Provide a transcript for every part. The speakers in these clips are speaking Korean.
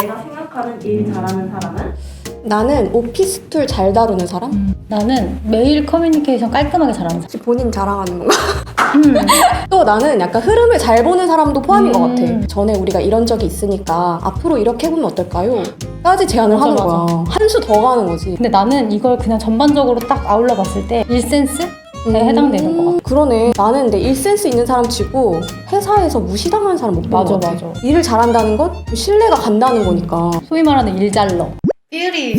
내가 생각하는 일 잘하는 사람은? 나는 오피스 툴 잘 다루는 사람? 나는 메일 커뮤니케이션 깔끔하게 잘하는 사람. 혹시 본인 자랑하는 건가? 음. 또 나는 약간 흐름을 잘 보는 사람도 포함인 것 음. 같아. 전에 우리가 이런 적이 있으니까 앞으로 이렇게 해보면 어떨까요? 까지 제안을 맞아, 하는 맞아. 거야. 한 수 더 가는 거지. 근데 나는 이걸 그냥 전반적으로 딱 아울러 봤을 때 일센스? 에 해당되는 것 같아. 그러네. 나는 근데 일 센스 있는 사람 치고 회사에서 무시당하는 사람 못본 맞아, 것 같아. 맞아. 일을 잘한다는 건 신뢰가 간다는 거니까. 소위 말하는 일잘러. 뷰티.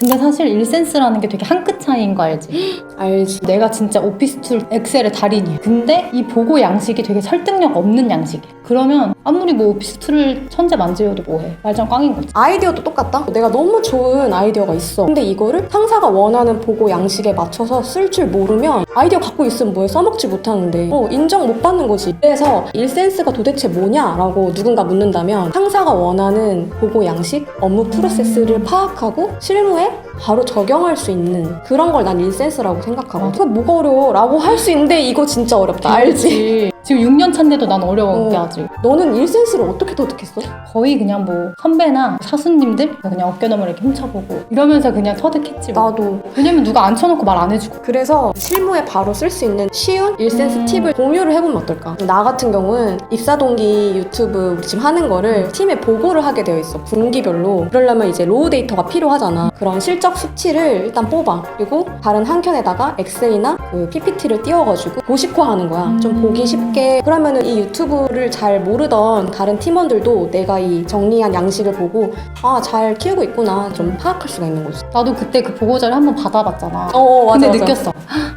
근데 사실 일센스라는 게 되게 한 끗 차이인 거 알지? 알지. 내가 진짜 오피스 툴 엑셀의 달인이야. 근데 이 보고 양식이 되게 설득력 없는 양식이야. 그러면 아무리 뭐 오피스 툴을 천재 만지여도 뭐해. 말짱 꽝인 거지. 아이디어도 똑같다? 내가 너무 좋은 아이디어가 있어. 근데 이거를 상사가 원하는 보고 양식에 맞춰서 쓸 줄 모르면 아이디어 갖고 있으면 뭐해 써먹지 못하는데 어, 인정 못 받는 거지. 그래서 일센스가 도대체 뭐냐라고 누군가 묻는다면 상사가 원하는 보고 양식, 업무 프로세스 를 파악하고 실무에 바로 적용할 수 있는 그런 걸난 일센스라고 생각하고 그거 뭐가 어려워? 라고 할 수 있는데 이거 진짜 어렵다. 알지? 지금 6년 차인데도 난 어려워, 어. 아직. 너는 일센스를 어떻게 터득했어? 거의 그냥 뭐 선배나 사수님들 그냥 어깨너머 이렇게 훔쳐보고 이러면서 그냥 터득했지. 뭐. 나도 왜냐면 누가 앉혀놓고 말 안 해주고. 그래서 실무에 바로 쓸 수 있는 쉬운 일센스 음. 팁을 공유를 해보면 어떨까? 나 같은 경우는 입사 동기 유튜브 우리 지금 하는 거를 팀에 보고를 하게 되어 있어. 분기별로. 그러려면 이제 로우 데이터가 필요하잖아. 그런 실적 수치를 일단 뽑아. 그리고 다른 한 켠에다가 엑셀이나 그 PPT를 띄워가지고 도식화하는 거야. 좀 음. 보기 쉽게. 그러면은 이 유튜브를 잘 모르던 다른 팀원들도 내가 이 정리한 양식을 보고 아, 잘 키우고 있구나. 좀 파악할 수가 있는 거지. 나도 그때 그 보고자를 한번 받아봤잖아. 어, 맞아. 근데 맞아. 느꼈어.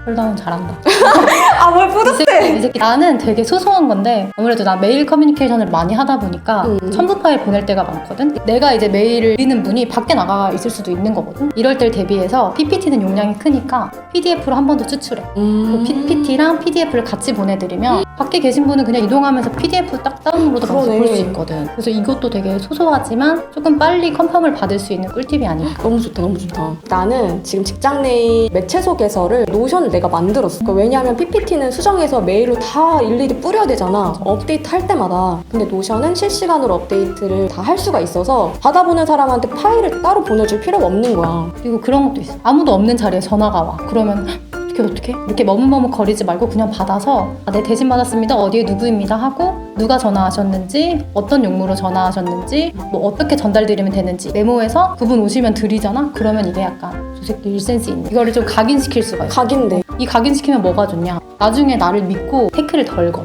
헐다운 잘한다. 아, 뭘이 새끼, 이 새끼. 나는 되게 소소한 건데 아무래도 나 메일 커뮤니케이션을 많이 하다 보니까 음. 첨부 파일 보낼 때가 많거든. 내가 이제 메일을 드리는 분이 밖에 나가 있을 수도 있는 거거든. 이럴 때를 대비해서 PPT는 용량이 크니까 PDF로 한 번 더 추출해. 음. PPT랑 PDF를 같이 보내드리면 밖에 계신 분은 그냥 이동하면서 PDF 딱 다운로드 받아서. 볼 수 있거든. 그래서 이것도 되게 소소하지만 조금 빨리 컨펌을 받을 수 있는 꿀팁이 아닐까. 너무 좋다, 너무 좋다. 나는 지금 직장 내의 매체소 개설을 노션을 내가 만들었어. 그러니까 왜냐하면 PPT는 수정해서 메일로 다 일일이 뿌려야 되잖아. 업데이트 할 때마다. 근데 노션은 실시간으로 업데이트를 다 할 수가 있어서 받아보는 사람한테 파일을 따로 보내줄 필요가 없는 거야. 그리고 그런 것도 있어. 아무도 없는 자리에 전화가 와. 그러면 어떻게 어떻게 이렇게 머뭇머뭇 거리지 말고 그냥 받아서 아, 네 대신 받았습니다. 어디에 누구입니다 하고 누가 전화하셨는지 어떤 용무로 전화하셨는지 뭐 어떻게 전달드리면 되는지 메모해서 그분 오시면 드리잖아. 그러면 이게 약간 저 새끼 일센스 있네. 이거를 좀 각인시킬 수가 있어. 각인데. 이 각인시키면 뭐가 좋냐? 나중에 나를 믿고 태클을 덜 거.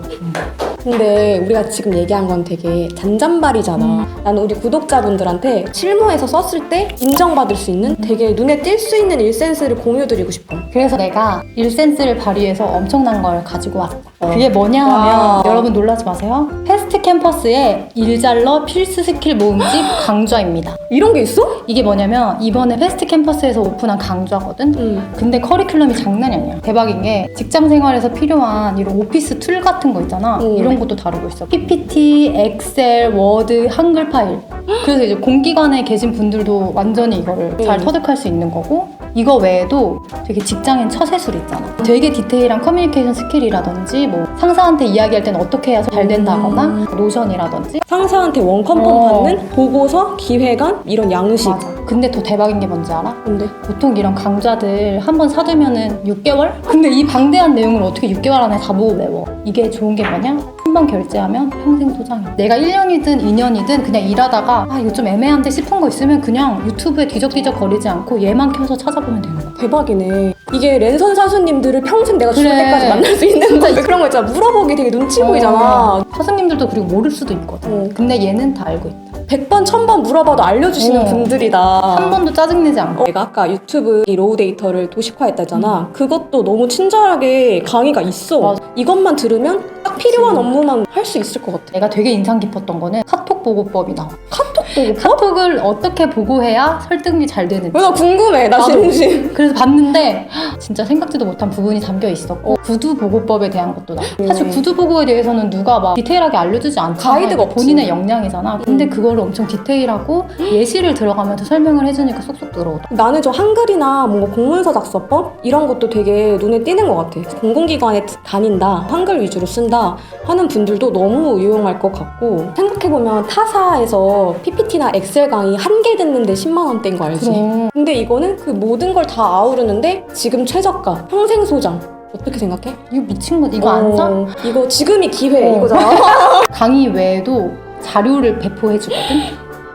근데 우리가 지금 얘기한 건 되게 잔잔바리잖아. 나는 우리 구독자분들한테 실무에서 썼을 때 인정받을 수 있는 되게 눈에 띌 수 있는 일센스를 공유드리고 싶어. 그래서 내가 일센스를 발휘해서 엄청난 걸 가지고 왔다. 어. 그게 뭐냐 하면 와. 여러분 놀라지 마세요. 패스트 캠퍼스의 일잘러 필수 스킬 모음집 강좌입니다. 이런 게 있어? 이게 뭐냐면 이번에 패스트 캠퍼스에서 오픈한 강좌거든. 응. 근데 커리큘럼이 장난이 아니야. 대박인 게 직장 생활에서 필요한 이런 오피스 툴 같은 거 있잖아. 음. 이런 것도 다루고 있어. PPT, 엑셀, 워드, 한글 파일. 그래서 이제 공기관에 계신 분들도 완전히 이거를 잘 음. 터득할 수 있는 거고 이거 외에도 되게 직장인 처세술 있잖아. 되게 디테일한 커뮤니케이션 스킬이라든지 뭐 상사한테 이야기할 때는 어떻게 해야 잘 된다거나 음. 노션이라든지 상사한테 원컨펌 어. 받는 보고서, 기획안 이런 양식. 맞아. 근데 더 대박인 게 뭔지 알아? 근데 보통 이런 강좌들 한 번 사두면은 6개월? 근데 이 방대한 내용을 어떻게 6개월 안에 다 보고 외워? 이게 좋은 게 뭐냐? 한 번 결제하면 평생 소장이야. 내가 1년이든 2년이든 그냥 일하다가 아 이거 좀 애매한데 싶은 거 있으면 그냥 유튜브에 뒤적뒤적 거리지 않고 얘만 켜서 찾아보면 되는 거야. 대박이네. 이게 랜선 사수님들을 평생 내가 죽을 그래. 때까지 만날 수 있는 건데 그런 거 있잖아. 물어보기 되게 눈치 보이잖아. 어, 사수님들도 그리고 모를 수도 있거든. 어. 근데 얘는 다 알고 있다. 100번, 1000번 물어봐도 알려주시는 어. 분들이다. 한 번도 짜증내지 않고. 어, 내가 아까 유튜브 이 로우 데이터를 도식화했다잖아. 그것도 너무 친절하게 강의가 있어. 맞아. 이것만 들으면 딱 필요한 업무만 할 수 있을 것 같아. 내가 되게 인상 깊었던 거는 카톡 보고법이 나와. 카 톡 카톡을 어떻게 보고해야 설득이 잘 되는지. 왜나 궁금해. 나 나도. 진심. 그래서 봤는데 진짜 생각지도 못한 부분이 담겨 있었고 구두 보고법에 대한 것도 나. 사실 음. 구두 보고에 대해서는 누가 막 디테일하게 알려주지 않잖아. 가이드가 없지. 본인의 역량이잖아. 근데 음. 그거를 엄청 디테일하고 예시를 들어가면서 설명을 해주니까 쏙쏙 들어오더라. 나는 저 한글이나 뭔가 공문서 작성법 이런 것도 되게 눈에 띄는 것 같아. 공공기관에 다닌다, 한글 위주로 쓴다. 하는 분들도 너무 유용할 것 같고 생각해 보면 타사에서 PPT 나 엑셀 강의 한 개 듣는데 10만 원대인 거 알지? 그럼 근데 이거는 그 모든 걸 다 아우르는데 지금 최저가, 평생 소장. 어떻게 생각해? 이거 미친 거 이거 안 사? 어, 이거 지금이 기회 어. 이거잖아. 강의 외에도 자료를 배포해 주거든.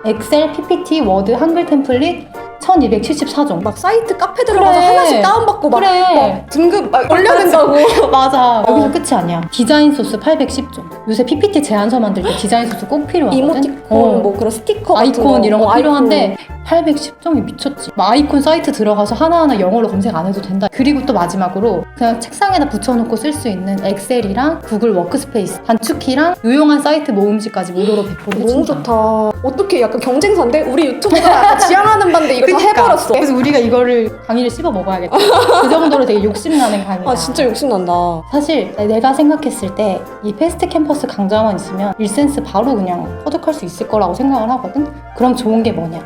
엑셀, PPT, 워드, 한글 템플릿 1274종. 막 사이트 카페 들어가서 그래. 하나씩 다운받고 막, 그래. 막 등급 막 올려야 된다고. 맞아. 어. 여기서 끝이 아니야. 디자인 소스 810종. 요새 PPT 제안서 만들 때 디자인 소스 꼭 필요하거든. 이모티콘, 어. 뭐 그런 스티커 아이콘 거. 이런 거 어, 필요한데 810종이 미쳤지. 막 아이콘 사이트 들어가서 하나하나 영어로 검색 안 해도 된다. 그리고 또 마지막으로 그냥 책상에다 붙여놓고 쓸 수 있는 엑셀이랑 구글 워크스페이스, 단축키랑 유용한 사이트 모음지까지 무료로 배포를 너무 해준다. 좋다. 어떻게 약간 경쟁사인데? 우리 유튜브가 약간 지향하는 반대 이거 다 해버렸어. 그래서 우리가 이거를 강의를 씹어 먹어야겠다. 그 정도로 되게 욕심나는 강의야. 아 진짜 욕심난다. 사실 내가 생각했을 때이 패스트 캠퍼스 강좌만 있으면 일센스 바로 그냥 터득할 수 있을 거라고 생각을 하거든. 그럼 좋은 게 뭐냐?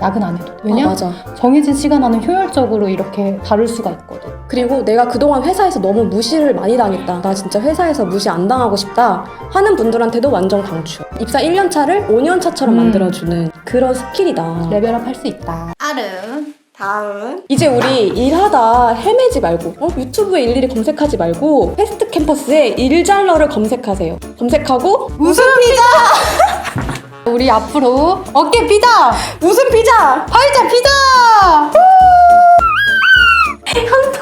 야근 안 해도 돼. 왜냐? 아, 맞아. 정해진 시간 안에 효율적으로 이렇게 다룰 수가 있거든. 그리고 내가 그동안 회사에서 너무 무시를 많이 당했다. 나 진짜 회사에서 무시 안 당하고 싶다. 하는 분들한테도 완전 강추. 입사 1년 차를 5년 차처럼 음. 만들어주는 그런 스킬이다. 레벨업 할 수 있다. 아름. 다음. 이제 우리 일하다 헤매지 말고 어? 유튜브에 일일이 검색하지 말고 패스트 캠퍼스에 일잘러를 검색하세요. 검색하고 무슨 피자? 우리 앞으로 어깨 피자! 무슨 피자? 팔자 피자! 향토